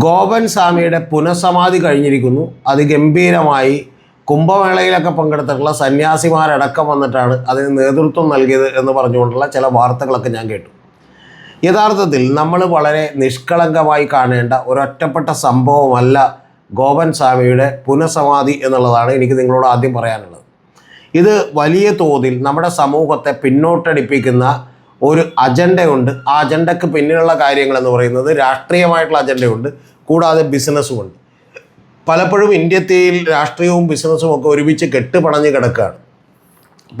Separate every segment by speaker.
Speaker 1: ഗോപൻ സ്വാമിയുടെ പുനഃസമാധി കഴിഞ്ഞിരിക്കുന്നു. അത് ഗംഭീരമായി കുംഭമേളയിലൊക്കെ പങ്കെടുത്തിട്ടുള്ള സന്യാസിമാരടക്കം വന്നിട്ടാണ് അതിന് നേതൃത്വം നൽകിയത് എന്ന് പറഞ്ഞുകൊണ്ടുള്ള ചില വാർത്തകളൊക്കെ ഞാൻ കേട്ടു. യഥാർത്ഥത്തിൽ നമ്മൾ വളരെ നിഷ്കളങ്കമായി കാണേണ്ട ഒരൊറ്റപ്പെട്ട സംഭവമല്ല ഗോപൻ സ്വാമിയുടെ പുനഃസമാധി എന്നുള്ളതാണ് എനിക്ക് നിങ്ങളോട് ആദ്യം പറയാനുള്ളത്. ഇത് വലിയ തോതിൽ നമ്മുടെ സമൂഹത്തെ പിന്നോട്ടടിപ്പിക്കുന്ന ഒരു അജണ്ടയുണ്ട്. ആ അജണ്ടയ്ക്ക് പിന്നിലുള്ള കാര്യങ്ങൾ എന്ന് പറയുന്നത് രാഷ്ട്രീയമായിട്ടുള്ള അജണ്ടയുണ്ട്. കൂടാതെ ബിസിനസ്സും ഉണ്ട് പലപ്പോഴും ഇന്ത്യത്തിൽ രാഷ്ട്രീയവും ബിസിനസ്സും ഒക്കെ ഒരുമിച്ച് കെട്ടുപണഞ്ഞ് കിടക്കുകയാണ്.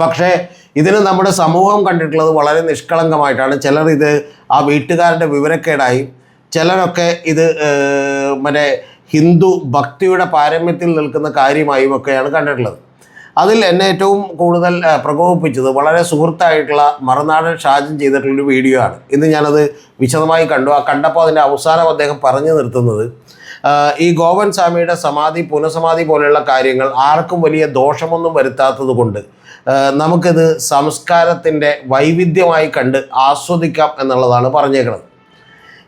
Speaker 1: പക്ഷേ ഇതിന് നമ്മുടെ സമൂഹം കണ്ടിട്ടുള്ളത് വളരെ നിഷ്കളങ്കമായിട്ടാണ്. ചിലർ ഇത് ആ വീട്ടുകാരുടെ വിവരക്കേടായി. ചിലരൊക്കെ ഇത് മറ്റേ ഹിന്ദു ഭക്തിയുടെ പാരമ്യത്തിൽ നിൽക്കുന്ന കാര്യമായും ഒക്കെയാണ് കണ്ടിട്ടുള്ളത്. അതിൽ എന്നെ ഏറ്റവും കൂടുതൽ പ്രകോപിപ്പിച്ചത് വളരെ സുഹൃത്തായിട്ടുള്ള മറുനാടൻ ഷാജൻ ചെയ്തിട്ടുള്ളൊരു വീഡിയോ ആണ്. ഇന്ന് ഞാനത് വിശദമായി കണ്ടു. ആ കണ്ടപ്പോൾ അതിന്റെ അവസാനം അദ്ദേഹം പറഞ്ഞു നിർത്തുന്നത് ഈ ഗോവൻ സ്വാമിയുടെ സമാധി പുനഃസമാധി പോലെയുള്ള കാര്യങ്ങൾ ആർക്കും വലിയ ദോഷമൊന്നും വരുത്താത്തത് കൊണ്ട് നമുക്കിത് സംസ്കാരത്തിന്റെ വൈവിധ്യമായി കണ്ട് ആസ്വദിക്കാം എന്നുള്ളതാണ് പറഞ്ഞേക്കുന്നത്.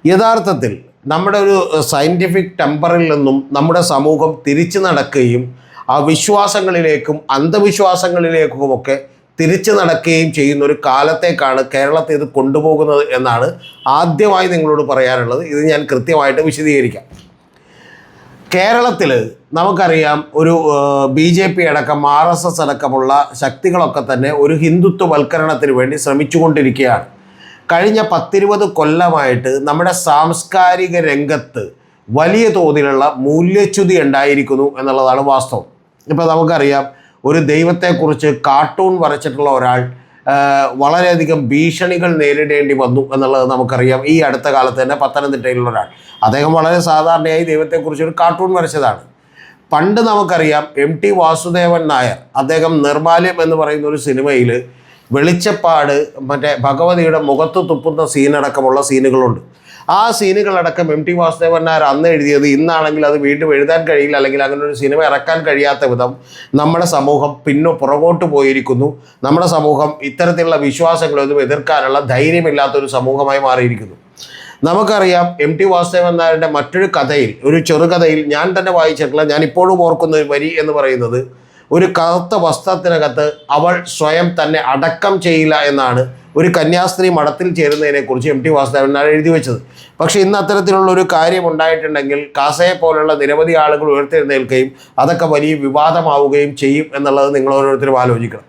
Speaker 1: യഥാർത്ഥത്തിൽ നമ്മുടെ ഒരു സയന്റിഫിക് ടെമ്പറിൽ നിന്നും നമ്മുടെ സമൂഹം തിരിച്ചു നടക്കുകയും ആ വിശ്വാസങ്ങളിലേക്കും അന്ധവിശ്വാസങ്ങളിലേക്കുമൊക്കെ തിരിച്ചു നടക്കുകയും ചെയ്യുന്ന ഒരു കാലത്തേക്കാണ് കേരളത്തെ ഇത് കൊണ്ടുപോകുന്നത് എന്നാണ് ആദ്യമായി നിങ്ങളോട് പറയാനുള്ളത്. ഇത് ഞാൻ കൃത്യമായിട്ട് വിശദീകരിക്കാം. കേരളത്തിൽ നമുക്കറിയാം ഒരു ബി ജെ പി അടക്കം ആർ എസ് എസ് അടക്കമുള്ള ശക്തികളൊക്കെ തന്നെ ഒരു ഹിന്ദുത്വവൽക്കരണത്തിന് വേണ്ടി ശ്രമിച്ചുകൊണ്ടിരിക്കുകയാണ്. കഴിഞ്ഞ പത്തിരുപത് കൊല്ലമായിട്ട് നമ്മുടെ സാംസ്കാരിക രംഗത്ത് വലിയ തോതിലുള്ള മൂല്യച്യുതി ഉണ്ടായിരിക്കുന്നു എന്നുള്ളതാണ് വാസ്തവം. ഇപ്പോൾ നമുക്കറിയാം ഒരു ദൈവത്തെക്കുറിച്ച് കാർട്ടൂൺ വരച്ചിട്ടുള്ള ഒരാൾ വളരെയധികം ഭീഷണികൾ നേരിടേണ്ടി വന്നു എന്നുള്ളത് നമുക്കറിയാം. ഈ അടുത്ത കാലത്ത് തന്നെ പത്തനംതിട്ടയിലുള്ള ഒരാൾ. അദ്ദേഹം വളരെ സാധാരണയായി ദൈവത്തെക്കുറിച്ച് ഒരു കാർട്ടൂൺ വരച്ചതാണ്. പണ്ട് നമുക്കറിയാം എം ടി വാസുദേവൻ നായർ അദ്ദേഹം നിർമാല്യം എന്ന് പറയുന്ന ഒരു സിനിമയിൽ വെളിച്ചപ്പാട് മറ്റേ ഭഗവതിയുടെ മുഖത്ത് തുപ്പുന്ന സീനടക്കമുള്ള സീനുകളുണ്ട് ആ സീനുകളടക്കം എം ടി വാസുദേവൻ നായർ അന്ന് എഴുതിയത് ഇന്നാണെങ്കിൽ അത് വീണ്ടും എഴുതാൻ കഴിയില്ല അല്ലെങ്കിൽ അങ്ങനെ ഒരു സിനിമ ഇറക്കാൻ കഴിയാത്ത വിധം നമ്മുടെ സമൂഹം പിന്നെ പുറകോട്ട് പോയിരിക്കുന്നു. നമ്മുടെ സമൂഹം ഇത്തരത്തിലുള്ള വിശ്വാസങ്ങളൊന്നും എതിർക്കാനുള്ള ധൈര്യമില്ലാത്തൊരു സമൂഹമായി മാറിയിരിക്കുന്നു. നമുക്കറിയാം എം ടി വാസുദേവൻ നായരുടെ മറ്റൊരു കഥയിൽ ഒരു ചെറുകഥയിൽ ഞാൻ തന്നെ വായിച്ചിട്ടുള്ള ഞാൻ ഇപ്പോഴും ഓർക്കുന്ന ഒരു വരി എന്ന് പറയുന്നത് ഒരു കറുത്ത വസ്ത്രത്തിനകത്ത് അവൾ സ്വയം തന്നെ അടക്കം ചെയ്യില്ല എന്നാണ് ഒരു കന്യാസ്ത്രീ മഠത്തിൽ ചേരുന്നതിനെക്കുറിച്ച് എം ടി വാസുദേവൻ നായർ എഴുതി വെച്ചത്. പക്ഷേ ഇന്ന് അത്തരത്തിലുള്ള ഒരു കാര്യം ഉണ്ടായിട്ടുണ്ടെങ്കിൽ കാസയെ പോലുള്ള നിരവധി ആളുകൾ ഉയർത്തെഴുന്നേൽക്കുകയും അതൊക്കെ വലിയ വിവാദമാവുകയും ചെയ്യും എന്നുള്ളത് നിങ്ങൾ ഓരോരുത്തരും ആലോചിക്കണം.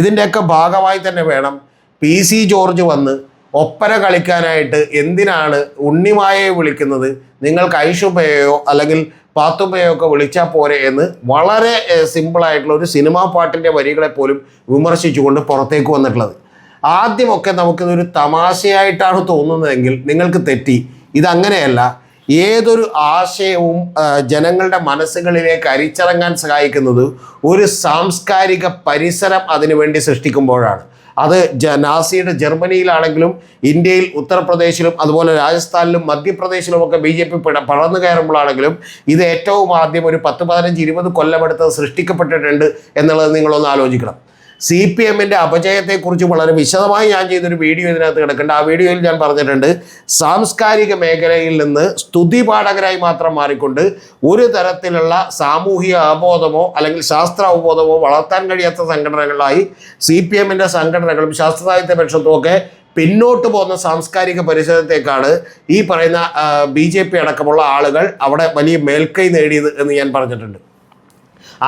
Speaker 1: ഇതിന്റെയൊക്കെ ഭാഗമായി തന്നെ വേണം പി സി ജോർജ് വന്ന് ഒപ്പന കളിക്കാനായിട്ട് എന്തിനാണ് ഉണ്ണിമായയെ വിളിക്കുന്നത്? നിങ്ങൾക്ക് ഐഷുബയോ അല്ലെങ്കിൽ പാത്തുമ്മയോ ഒക്കെ വിളിച്ചാൽ പോരെ എന്ന് വളരെ സിമ്പിളായിട്ടുള്ള ഒരു സിനിമാ പാട്ടിന്റെ വരികളെ പോലും വിമർശിച്ചുകൊണ്ട് പുറത്തേക്ക് വന്നിട്ടുള്ളത്. ആദ്യമൊക്കെ നമുക്കിതൊരു തമാശയായിട്ടാണ് തോന്നുന്നതെങ്കിൽ നിങ്ങൾക്ക് തെറ്റി. ഇതങ്ങനെയല്ല. ഏതൊരു ആശയവും ജനങ്ങളുടെ മനസ്സുകളിലേക്ക് അരിച്ചിറങ്ങാൻ സഹായിക്കുന്നത് ഒരു സാംസ്കാരിക പരിസരം അതിനുവേണ്ടി സൃഷ്ടിക്കുമ്പോഴാണ്. അത് ജ നാസിയുടെ ജർമ്മനിയിലാണെങ്കിലും ഇന്ത്യയിൽ ഉത്തർപ്രദേശിലും അതുപോലെ രാജസ്ഥാനിലും മധ്യപ്രദേശിലും ഒക്കെ ബി ജെ പി പടർന്നു കയറുമ്പോഴാണെങ്കിലും ഇത് ഏറ്റവും ആദ്യം ഒരു പത്ത് പതിനഞ്ച് ഇരുപത് കൊല്ലമെടുത്ത് സൃഷ്ടിക്കപ്പെട്ടിട്ടുണ്ട് എന്നുള്ളത് നിങ്ങളൊന്ന് ആലോചിക്കണം. സി പി എമ്മിന്റെ അപജയത്തെക്കുറിച്ച് വളരെ വിശദമായി ഞാൻ ചെയ്തൊരു വീഡിയോ ഇതിനകത്ത് കിടക്കുന്നുണ്ട്. ആ വീഡിയോയിൽ ഞാൻ പറഞ്ഞിട്ടുണ്ട് സാംസ്കാരിക മേഖലയിൽ നിന്ന് സ്തുതി പാഠകരായി മാത്രം മാറിക്കൊണ്ട് ഒരു തരത്തിലുള്ള സാമൂഹിക അവബോധമോ അല്ലെങ്കിൽ ശാസ്ത്ര അവബോധമോ വളർത്താൻ കഴിയാത്ത സംഘടനകളായി സി പി എമ്മിന്റെ സംഘടനകളും ശാസ്ത്ര സാഹിത്യ പരിഷത്തും ഒക്കെ പിന്നോട്ട് പോകുന്ന സാംസ്കാരിക പരിസരത്തേക്കാണ് ഈ പറയുന്ന ബി ജെ പി അടക്കമുള്ള ആളുകൾ അവിടെ വലിയ മേൽക്കൈ നേടിയത് എന്ന് ഞാൻ പറഞ്ഞിട്ടുണ്ട്.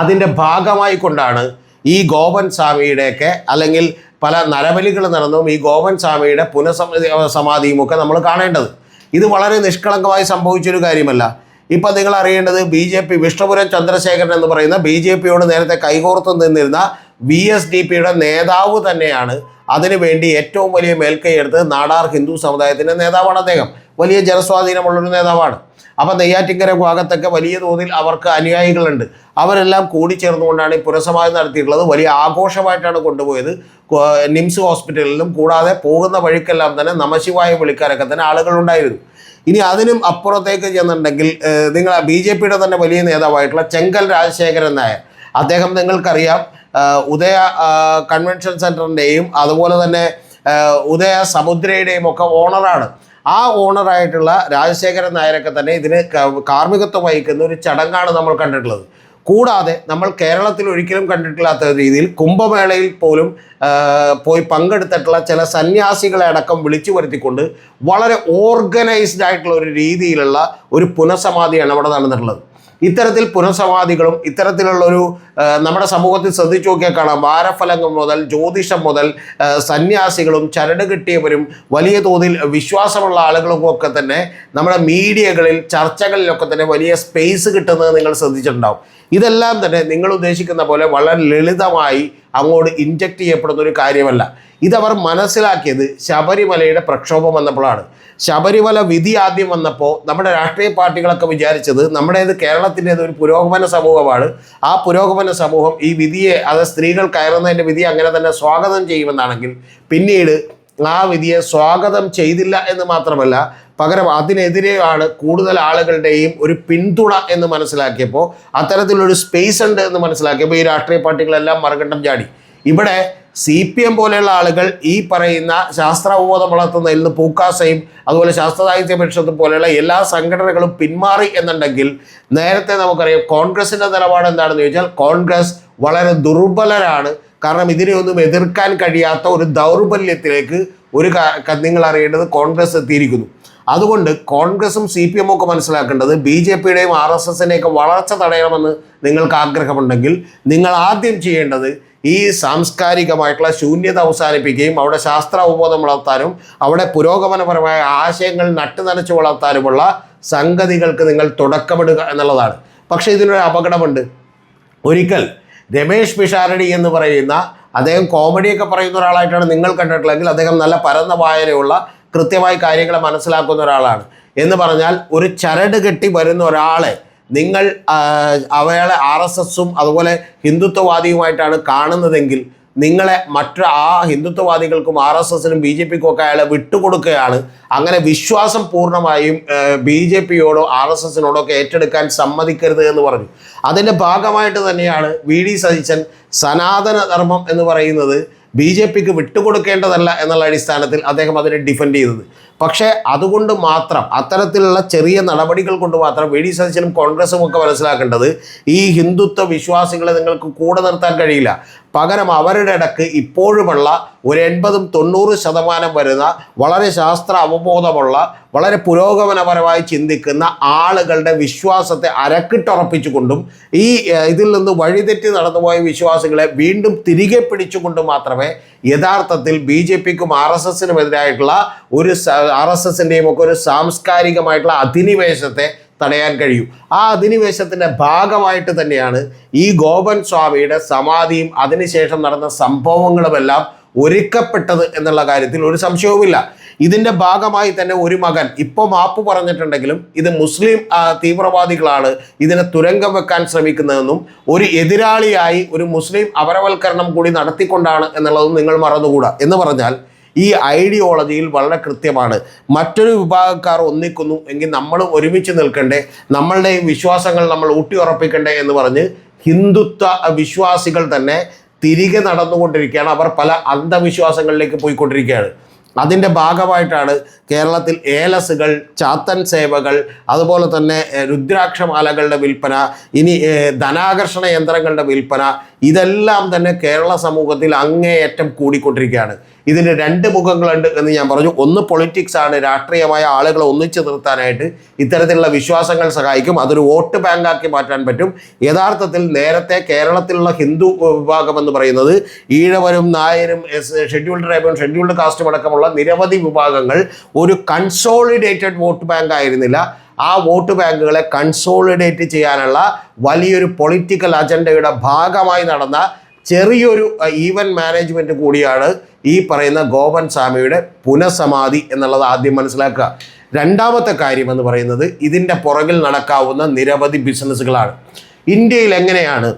Speaker 1: അതിന്റെ ഭാഗമായി കൊണ്ടാണ് ഈ ഗോപൻ സ്വാമിയുടെയൊക്കെ അല്ലെങ്കിൽ പല നരബലികൾ നടന്നും ഈ ഗോപൻ സ്വാമിയുടെ പുനഃസമാധി സമാധിയും ഒക്കെ നമ്മൾ കാണേണ്ടത്. ഇത് വളരെ നിഷ്കളങ്കമായി സംഭവിച്ചൊരു കാര്യമല്ല. ഇപ്പം നിങ്ങൾ അറിയേണ്ടത് B J P Vishnupuram Chandrasekharan എന്ന് പറയുന്ന ബി ജെ പിയോട് നേരത്തെ കൈകോർത്ത് നിന്നിരുന്ന വി എസ് ഡി പിയുടെ നേതാവ് തന്നെയാണ് അതിനുവേണ്ടി ഏറ്റവും വലിയ മേൽക്കൈ എടുത്ത് നാടാർ ഹിന്ദു സമുദായത്തിന്റെ നേതാവാണ് അദ്ദേഹം. വലിയ ജനസ്വാധീനമുള്ളൊരു നേതാവാണ്. അപ്പം നെയ്യാറ്റിങ്കര ഭാഗത്തൊക്കെ വലിയ തോതിൽ അവർക്ക് അനുയായികളുണ്ട്. അവരെല്ലാം കൂടി കൂടിച്ചേർന്നുകൊണ്ടാണ് ഈ പുരസമാധി നടത്തിയിട്ടുള്ളത്. വലിയ ആഘോഷമായിട്ടാണ് കൊണ്ടുപോയത്. നിംസ് ഹോസ്പിറ്റലിലും കൂടാതെ പോകുന്ന വഴിക്കെല്ലാം തന്നെ നമശിവായ വിളിക്കാനൊക്കെ തന്നെ ആളുകളുണ്ടായിരുന്നു. ഇനി അതിനും അപ്പുറത്തേക്ക് ചെന്നിട്ടുണ്ടെങ്കിൽ നിങ്ങൾ ബി ജെ പിയുടെ തന്നെ വലിയ നേതാവായിട്ടുള്ള ചെങ്കൽ രാജശേഖരൻ നായർ. അദ്ദേഹം നിങ്ങൾക്കറിയാം ഉദയ കൺവെൻഷൻ സെന്ററിന്റെയും അതുപോലെ തന്നെ ഉദയ സമുദ്രയുടെയും ഒക്കെ ഓണറാണ്. ആ ഓണറായിട്ടുള്ള രാജശേഖരൻ നായരൊക്കെ തന്നെ ഇതിന് കാർമ്മികത്വം വഹിക്കുന്ന ഒരു ചടങ്ങാണ് നമ്മൾ കണ്ടിട്ടുള്ളത്. കൂടാതെ നമ്മൾ കേരളത്തിൽ ഒരിക്കലും കണ്ടിട്ടില്ലാത്ത രീതിയിൽ കുംഭമേളയിൽ പോലും പോയി പങ്കെടുത്തിട്ടുള്ള ചില സന്യാസികളെ അടക്കം വിളിച്ചു വരുത്തിക്കൊണ്ട് വളരെ ഓർഗനൈസ്ഡ് ആയിട്ടുള്ള ഒരു രീതിയിലുള്ള ഒരു പുനഃസമാധിയാണ് അവിടെ നടന്നിട്ടുള്ളത്. ഇത്തരത്തിൽ പുനഃസമാധികളും ഇത്തരത്തിലുള്ള ഒരു നമ്മുടെ സമൂഹത്തിൽ ശ്രദ്ധിച്ചു നോക്കിയാൽ കാണാം. വാരഫലങ്ങൾ മുതൽ ജ്യോതിഷം മുതൽ സന്യാസികളും ചരട് കിട്ടിയവരും വലിയ തോതിൽ വിശ്വാസമുള്ള ആളുകളും ഒക്കെ തന്നെ നമ്മുടെ മീഡിയകളിൽ ചർച്ചകളിലൊക്കെ തന്നെ വലിയ സ്പേസ് കിട്ടുന്നത് നിങ്ങൾ ശ്രദ്ധിച്ചിട്ടുണ്ടാവും. ഇതെല്ലാം തന്നെ നിങ്ങൾ ഉദ്ദേശിക്കുന്ന പോലെ വളരെ ലളിതമായി അങ്ങോട്ട് ഇൻജക്റ്റ് ചെയ്യപ്പെടുന്ന ഒരു കാര്യമല്ല. ഇതവർ മനസ്സിലാക്കിയത് ശബരിമലയുടെ പ്രക്ഷോഭം വന്നപ്പോഴാണ്. ശബരിമല വിധി ആദ്യം വന്നപ്പോൾ നമ്മുടെ രാഷ്ട്രീയ പാർട്ടികളൊക്കെ വിചാരിച്ചത് നമ്മുടേത് കേരളത്തിന്റേത് ഒരു പുരോഗമന സമൂഹമാണ്. ആ പുരോഗമന സമൂഹം ഈ വിധിയെ അത് സ്ത്രീകൾ കയറുന്നതിന്റെ വിധി അങ്ങനെ തന്നെ സ്വാഗതം ചെയ്യുമെന്നാണെങ്കിൽ പിന്നീട് ആ വിധിയെ സ്വാഗതം ചെയ്തില്ല എന്ന് മാത്രമല്ല പകരം അതിനെതിരെയാണ് കൂടുതൽ ആളുകളുടെയും ഒരു പിന്തുണ എന്ന് മനസ്സിലാക്കിയപ്പോൾ അത്തരത്തിലൊരു സ്പേസ് ഉണ്ട് എന്ന് മനസ്സിലാക്കിയപ്പോൾ ഈ രാഷ്ട്രീയ പാർട്ടികളെല്ലാം മറുകണ്ഠം ചാടി. ഇവിടെ സി പി എം പോലെയുള്ള ആളുകൾ ഈ പറയുന്ന ശാസ്ത്രബോധം വളർത്തുന്ന നിന്ന് പൂക്കാസയും അതുപോലെ ശാസ്ത്ര സാഹിത്യ പരിഷത്തും പോലെയുള്ള എല്ലാ സംഘടനകളും പിന്മാറി എന്നുണ്ടെങ്കിൽ നേരത്തെ നമുക്കറിയാം കോൺഗ്രസിന്റെ നിലപാട് എന്താണെന്ന് ചോദിച്ചാൽ കോൺഗ്രസ് വളരെ ദുർബലരാണ്. കാരണം ഇതിനെയൊന്നും എതിർക്കാൻ കഴിയാത്ത ഒരു ദൗർബല്യത്തിലേക്ക് ഒരു നിങ്ങൾ അറിയേണ്ടത് കോൺഗ്രസ് എത്തിയിരിക്കുന്നു. അതുകൊണ്ട് കോൺഗ്രസും സി പി എമ്മും ഒക്കെ മനസ്സിലാക്കേണ്ടത് ബി ജെ പിയുടെയും ആർ എസ് എസിന്റെയൊക്കെ വളർച്ച തടയണമെന്ന് നിങ്ങൾക്ക് ആഗ്രഹമുണ്ടെങ്കിൽ നിങ്ങൾ ആദ്യം ചെയ്യേണ്ടത് ഈ സാംസ്കാരികമായിട്ടുള്ള ശൂന്യത അവസാനിപ്പിക്കുകയും അവിടെ ശാസ്ത്ര അവബോധം വളർത്താനും അവിടെ പുരോഗമനപരമായ ആശയങ്ങൾ നട്ടുനനച്ച് വളർത്താനുമുള്ള സംഗതികൾക്ക് നിങ്ങൾ തുടക്കമിടുക എന്നുള്ളതാണ്. പക്ഷേ ഇതിനൊരു അപകടമുണ്ട്. ഒരിക്കൽ രമേഷ് പിഷാരടി എന്ന് പറയുന്ന അദ്ദേഹം കോമഡിയൊക്കെ പറയുന്ന ഒരാളായിട്ടാണ് നിങ്ങൾ കണ്ടിട്ടുള്ളതെങ്കിൽ അദ്ദേഹം നല്ല പരന്ന വായനയുള്ള കൃത്യമായി കാര്യങ്ങളെ മനസ്സിലാക്കുന്ന ഒരാളാണ്. എന്ന് പറഞ്ഞാൽ ഒരു ചരട് കെട്ടി വരുന്ന ഒരാളെ നിങ്ങൾ അവയാളെ ആർ എസ് എസും അതുപോലെ ഹിന്ദുത്വവാദിയുമായിട്ടാണ് കാണുന്നതെങ്കിൽ നിങ്ങളെ മറ്റു ആ ഹിന്ദുത്വവാദികൾക്കും ആർ എസ് എസിനും ബി ജെ പിക്കും ഒക്കെ അയാളെ വിട്ടുകൊടുക്കുകയാണ്. അങ്ങനെ വിശ്വാസം പൂർണമായും ബി ജെ പിയോടോ ആർ എസ് എസിനോടോ ഒക്കെ ഏറ്റെടുക്കാൻ സമ്മതിക്കരുത് എന്ന് പറഞ്ഞു. അതിന്റെ ഭാഗമായിട്ട് തന്നെയാണ് വി ഡി സതീശൻ സനാതന ധർമ്മം എന്ന് പറയുന്നത് ബി ജെ പിക്ക് വിട്ടുകൊടുക്കേണ്ടതല്ല എന്നുള്ള അടിസ്ഥാനത്തിൽ അദ്ദേഹം അതിനെ ഡിഫെൻഡ് ചെയ്തത്. പക്ഷേ അതുകൊണ്ട് മാത്രം അത്തരത്തിലുള്ള ചെറിയ നടപടികൾ കൊണ്ട് മാത്രം വി ഡി സതീശനും കോൺഗ്രസും ഒക്കെ മനസ്സിലാക്കേണ്ടത് ഈ ഹിന്ദുത്വ വിശ്വാസികളെ നിങ്ങൾക്ക് കൂടെ നിർത്താൻ കഴിയില്ല. പകരം അവരുടെ ഇടയ്ക്ക് ഇപ്പോഴുമുള്ള ഒരു എൺപതും തൊണ്ണൂറ് ശതമാനം വരുന്ന വളരെ ശാസ്ത്ര അവബോധമുള്ള വളരെ പുരോഗമനപരമായി ചിന്തിക്കുന്ന ആളുകളുടെ വിശ്വാസത്തെ അരക്കിട്ടുറപ്പിച്ചുകൊണ്ടും ഈ ഇതിൽ നിന്ന് വഴിതെറ്റി നടന്നുപോയ വിശ്വാസികളെ വീണ്ടും തിരികെ പിടിച്ചുകൊണ്ട് മാത്രമേ യഥാർത്ഥത്തിൽ ബി ജെ പിക്കും ആർ എസ് എസിനും എതിരായിട്ടുള്ള ഒരു ആർ എസ് എസിന്റെയും ഒക്കെ ഒരു സാംസ്കാരികമായിട്ടുള്ള അധിനിവേശത്തെ തടയാൻ കഴിയും. ആ അധിനിവേശത്തിന്റെ ഭാഗമായിട്ട് തന്നെയാണ് ഈ ഗോപൻ സ്വാമിയുടെ സമാധിയും അതിനുശേഷം നടന്ന സംഭവങ്ങളുമെല്ലാം ഒരുക്കപ്പെട്ടത് എന്നുള്ള കാര്യത്തിൽ ഒരു സംശയവുമില്ല. ഇതിന്റെ ഭാഗമായി തന്നെ ഒരു മകൻ ഇപ്പോൾ മാപ്പ് പറഞ്ഞിട്ടുണ്ടെങ്കിലും ഇത് മുസ്ലിം തീവ്രവാദികളാണ് ഇതിനെ തുരങ്കം വെക്കാൻ ശ്രമിക്കുന്നതെന്നും ഒരു എതിരാളിയായി ഒരു മുസ്ലിം അപരവൽക്കരണം കൂടി നടത്തിക്കൊണ്ടാണ് എന്നുള്ളതും നിങ്ങൾ മറന്നുകൂടാ. എന്ന് പറഞ്ഞാൽ ഈ ഐഡിയോളജിയിൽ വളരെ കൃത്യമാണ്. മറ്റൊരു വിഭാഗക്കാർ ഒന്നിക്കുന്നു എങ്കിൽ നമ്മളും ഒരുമിച്ച് നിൽക്കണ്ടേ നമ്മളുടെ ഈ വിശ്വാസങ്ങൾ നമ്മൾ ഊട്ടിയുറപ്പിക്കണ്ടേ എന്ന് പറഞ്ഞ് ഹിന്ദുത്വ വിശ്വാസികൾ തന്നെ തിരികെ നടന്നുകൊണ്ടിരിക്കുകയാണ്. അവർ പല അന്ധവിശ്വാസങ്ങളിലേക്ക് പോയിക്കൊണ്ടിരിക്കുകയാണ്. അതിന്റെ ഭാഗമായിട്ടാണ് കേരളത്തിൽ ഏലസുകൾ ചാത്തൻ സേവകൾ അതുപോലെ തന്നെ രുദ്രാക്ഷമാലകളുടെ വിൽപ്പന ഇനി ധനാകർഷണ യന്ത്രങ്ങളുടെ വിൽപ്പന ഇതെല്ലാം തന്നെ കേരള സമൂഹത്തിൽ അങ്ങേയറ്റം കൂടിക്കൊണ്ടിരിക്കുകയാണ്. ഇതിന് രണ്ട് മുഖങ്ങളുണ്ട് എന്ന് ഞാൻ പറഞ്ഞു. ഒന്ന് പൊളിറ്റിക്സ് ആണ്. രാഷ്ട്രീയമായ ആളുകളെ ഒന്നിച്ചു നിർത്താനായിട്ട് ഇത്തരത്തിലുള്ള വിശ്വാസങ്ങൾ സഹായിക്കും. അതൊരു വോട്ട് ബാങ്കാക്കി മാറ്റാൻ പറ്റും. യഥാർത്ഥത്തിൽ നേരത്തെ കേരളത്തിലുള്ള ഹിന്ദു വിഭാഗം എന്ന് പറയുന്നത് ഈഴവരും നായരും ഷെഡ്യൂൾഡ് ട്രൈബും ഷെഡ്യൂൾഡ് കാസ്റ്റും അടക്കമുള്ള നിരവധി വിഭാഗങ്ങൾ ഒരു കൺസോളിഡേറ്റഡ് വോട്ട് ബാങ്ക് ആയിരുന്നില്ല. ആ വോട്ട് ബാങ്കുകളെ കൺസോളിഡേറ്റ് ചെയ്യാനുള്ള വലിയൊരു പൊളിറ്റിക്കൽ അജണ്ടയുടെ ഭാഗമായി നടന്ന ചെറിയൊരു ഈവൻ മാനേജ്മെന്റ് കൂടിയാണ് ഈ പറയുന്ന ഗോപൻ സ്വാമിയുടെ പുനഃസമാധി എന്നുള്ളത് ആദ്യം മനസ്സിലാക്കുക. രണ്ടാമത്തെ കാര്യം എന്ന് പറയുന്നത് ഇതിന്റെ പുറകിൽ നടക്കാവുന്ന നിരവധി ബിസിനസ്സുകളാണ് ഇന്ത്യയിൽ എങ്ങനെയാണ്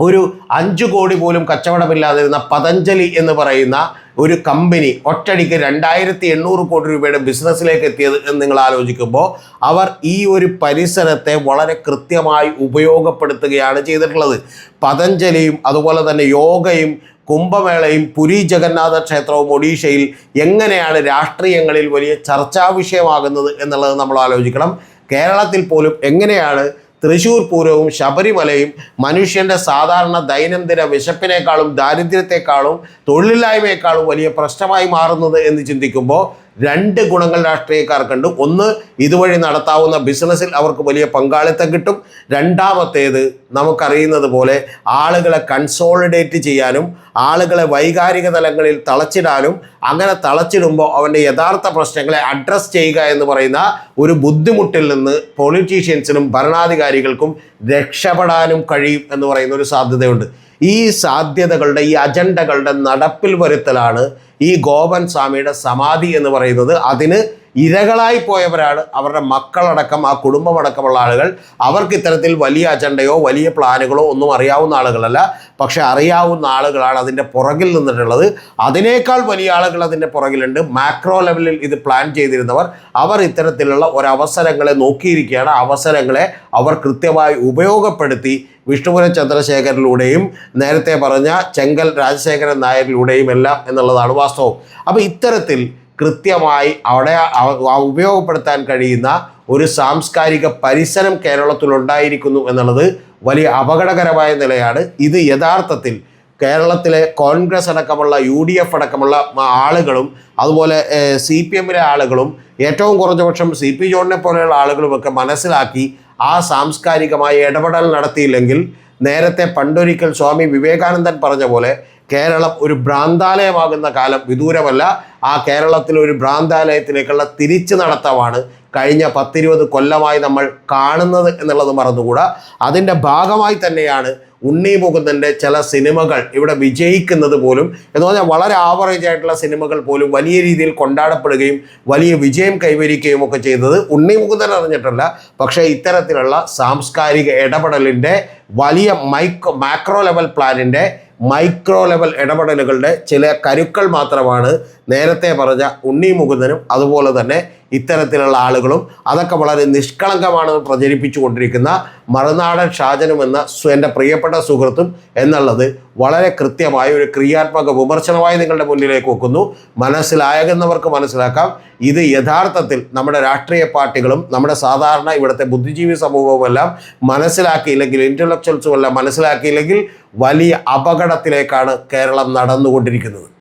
Speaker 1: ഒരു അഞ്ച് കോടി പോലും കച്ചവടമില്ലാതിരുന്ന പതഞ്ജലി എന്ന് പറയുന്ന ഒരു കമ്പനി ഒറ്റടിക്ക് രണ്ടായിരത്തി എണ്ണൂറ് കോടി രൂപയുടെ ബിസിനസ്സിലേക്ക് എത്തിയത് എന്ന് നിങ്ങൾ ആലോചിക്കുമ്പോൾ അവർ ഈ ഒരു പരിസരത്തെ വളരെ കൃത്യമായി ഉപയോഗപ്പെടുത്തുകയാണ് ചെയ്തിട്ടുള്ളത്. പതഞ്ജലിയും അതുപോലെ തന്നെ യോഗയും കുംഭമേളയും പുരി ജഗന്നാഥ ക്ഷേത്രവും ഒഡീഷയിൽ എങ്ങനെയാണ് രാഷ്ട്രീയങ്ങളിൽ വലിയ ചർച്ചാ വിഷയമാകുന്നത് എന്നുള്ളത് നമ്മൾ ആലോചിക്കണം. കേരളത്തിൽ പോലും എങ്ങനെയാണ് തൃശ്ശൂർ പൂരവും ശബരിമലയും മനുഷ്യന്റെ സാധാരണ ദൈനംദിന വിശപ്പിനേക്കാളും ദാരിദ്ര്യത്തെക്കാളും തൊഴിലില്ലായ്മയെക്കാളും വലിയ പ്രശ്നമായി മാറുന്നത് എന്ന് ചിന്തിക്കുമ്പോൾ രണ്ട് ഗുണങ്ങൾ രാഷ്ട്രീയക്കാർക്കുണ്ട്. ഒന്ന് ഇതുവഴി നടത്താവുന്ന ബിസിനസ്സിൽ അവർക്ക് വലിയ പങ്കാളിത്തം കിട്ടും. രണ്ടാമത്തേത് നമുക്കറിയുന്നത് പോലെ ആളുകളെ കൺസോളിഡേറ്റ് ചെയ്യാനും ആളുകളെ വൈകാരിക തലങ്ങളിൽ തളച്ചിടാനും അങ്ങനെ തളച്ചിടുമ്പോൾ അവന്റെ യഥാർത്ഥ പ്രശ്നങ്ങളെ അഡ്രസ്സ് ചെയ്യുക എന്ന് പറയുന്ന ഒരു ബുദ്ധിമുട്ടിൽ നിന്ന് പൊളിറ്റീഷ്യൻസിനും ഭരണാധികാരികൾക്കും രക്ഷപ്പെടാനും കഴിയും എന്ന് പറയുന്ന ഒരു സാധ്യതയുണ്ട്. ഈ സാധ്യതകളുടെ ഈ അജണ്ടകളുടെ നടപ്പിൽ വരുത്തലാണ് ഈ ഗോപൻ സ്വാമിയുടെ സമാധി എന്ന് പറയുന്നത്. അതിന് ഇരകളായി പോയവരാണ് അവരുടെ മക്കളടക്കം ആ കുടുംബമടക്കമുള്ള ആളുകൾ. അവർക്ക് ഇത്തരത്തിൽ വലിയ അജണ്ടയോ വലിയ പ്ലാനുകളോ ഒന്നും അറിയാവുന്ന ആളുകളല്ല. പക്ഷെ അറിയാവുന്ന ആളുകളാണ് അതിന്റെ പുറകിൽ നിന്നിട്ടുള്ളത്. അതിനേക്കാൾ വലിയ ആളുകൾ അതിന്റെ പുറകിലുണ്ട്. മാക്രോ ലെവലിൽ ഇത് പ്ലാൻ ചെയ്തിരുന്നവർ. അവർ ഇത്തരത്തിലുള്ള ഒരവസരങ്ങളെ നോക്കിയിരിക്കുകയാണ്. അവസരങ്ങളെ അവർ കൃത്യമായി ഉപയോഗപ്പെടുത്തി വിഷ്ണുപുരം ചന്ദ്രശേഖരിലൂടെയും നേരത്തെ പറഞ്ഞ ചെങ്കൽ രാജശേഖരൻ നായരിലൂടെയും എല്ലാം എന്നുള്ളതാണ് വാസ്തവം. അപ്പോൾ ഇത്തരത്തിൽ കൃത്യമായി അവിടെ അവ- അവ- ഉപയോഗപ്പെടുത്താൻ കഴിയുന്ന ഒരു സാംസ്കാരിക പരിസരം കേരളത്തിൽ ഉണ്ടായിരിക്കുന്നു എന്നുള്ളത് വലിയ അപകടകരമായ നിലയാണ്. ഇത് യഥാർത്ഥത്തിൽ കേരളത്തിലെ കോൺഗ്രസ് അടക്കമുള്ള യു ഡി എഫ് അടക്കമുള്ള ആളുകളും അതുപോലെ സി പി എമ്മിലെ ആളുകളും ഏറ്റവും കുറഞ്ഞപക്ഷം സി പി ജോണിനെ പോലെയുള്ള ആളുകളുമൊക്കെ മനസ്സിലാക്കി ആ സാംസ്കാരികമായ ഇടപെടൽ നടത്തിയില്ലെങ്കിൽ നേരത്തെ പണ്ടൊരിക്കൽ സ്വാമി വിവേകാനന്ദൻ പറഞ്ഞ പോലെ കേരളം ഒരു ഭ്രാന്താലയമാകുന്ന കാലം വിദൂരമല്ല. ആ കേരളത്തിൽ ഒരു ഭ്രാന്താലയത്തിലേക്കുള്ള തിരിച്ചു നടത്തമാണ് കഴിഞ്ഞ പത്തിരുപത് കൊല്ലമായി നമ്മൾ കാണുന്നത് എന്നുള്ളത് മറന്നുകൂടാ. അതിന്റെ ഭാഗമായി തന്നെയാണ് ഉണ്ണി മുകുന്ദന്റെ ചില സിനിമകൾ ഇവിടെ വിജയിക്കുന്നത് പോലും. എന്ന് പറഞ്ഞാൽ വളരെ ആവറേജ് ആയിട്ടുള്ള സിനിമകൾ പോലും വലിയ രീതിയിൽ കൊണ്ടാടപ്പെടുകയും വലിയ വിജയം കൈവരിക്കുകയും ഒക്കെ ചെയ്തത് ഉണ്ണി മുകുന്ദൻ അറിഞ്ഞിട്ടല്ല. പക്ഷേ ഇത്തരത്തിലുള്ള സാംസ്കാരിക ഇടപെടലിന്റെ വലിയ മൈക്രോ മാക്രോ ലെവൽ പ്ലാനിന്റെ മൈക്രോ ലെവൽ ഇടപെടലുകളുടെ ചില കരുക്കൾ മാത്രമാണ് നേരത്തെ പറഞ്ഞ ഉണ്ണി മുകുന്ദനും അതുപോലെ തന്നെ ഇത്തരത്തിലുള്ള ആളുകളും അതൊക്കെ വളരെ നിഷ്കളങ്കമാണെന്ന് പ്രചരിപ്പിച്ചു കൊണ്ടിരിക്കുന്ന മറുനാടൻ ഷാജനും എന്ന എന്റെ പ്രിയപ്പെട്ട സുഹൃത്തും എന്നുള്ളത് വളരെ കൃത്യമായ ഒരു ക്രിയാത്മക വിമർശനമായി നിങ്ങളുടെ മുന്നിലേക്ക് വെക്കുന്നു. മനസ്സിലാകുന്നവർക്ക് മനസ്സിലാക്കാം. ഇത് യഥാർത്ഥത്തിൽ നമ്മുടെ രാഷ്ട്രീയ പാർട്ടികളും നമ്മുടെ സാധാരണ ഇവിടുത്തെ ബുദ്ധിജീവി സമൂഹവുമെല്ലാം മനസ്സിലാക്കിയില്ലെങ്കിൽ ഇന്റലക്ച്വൽസും എല്ലാം മനസ്സിലാക്കിയില്ലെങ്കിൽ വലിയ അപകടത്തിലേക്കാണ് കേരളം നടന്നുകൊണ്ടിരിക്കുന്നത്.